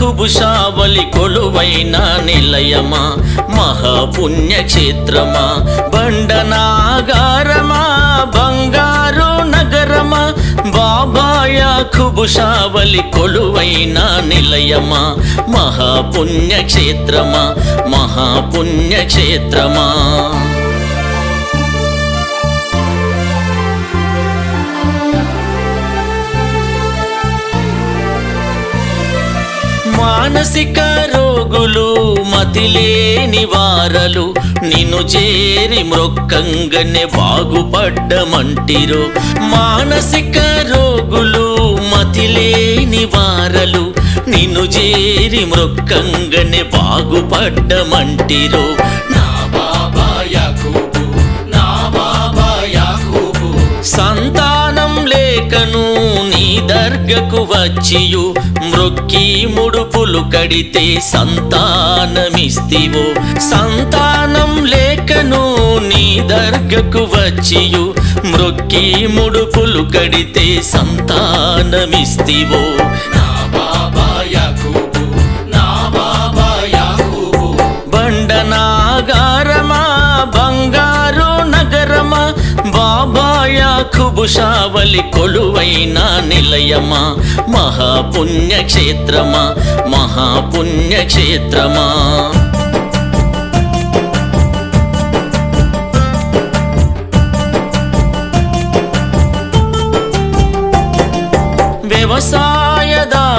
కుబుషావలి కొలువైన నిలయమా? మహాపుణ్యక్షేత్రమా బండనాగారమా? బంగారు నగరమా? బాబాయ ఖుబుషావలి కొలువైన నిలయమా? మహాపుణ్యక్షేత్రమా మహాపుణ్యక్షేత్రమా మానసిక రోగులు మతిలేని వారలు నిన్ను చేరి మ్రొక్కంగనే బాగుపడ్డమంటిరు. మానసిక రోగులు మతిలేని వారలు నిన్ను చేరి మ్రొక్కంగనే బాగుపడ్డమంటిరు. దర్గకు వచ్చియు మృక్కి ముడుపులు కడితే సంతానమిస్తివో. సంతానం లేకను నీ దర్గకు వచ్చియు మృక్కి ముడుపులు కడితే సంతానమిస్తివో. బాబాయ కుబుషావలి కొలువైన నిలయమా? మహాపుణ్యక్షేత్రమా? మహాపుణ్యక్షేత్రమా? వ్యవసాయ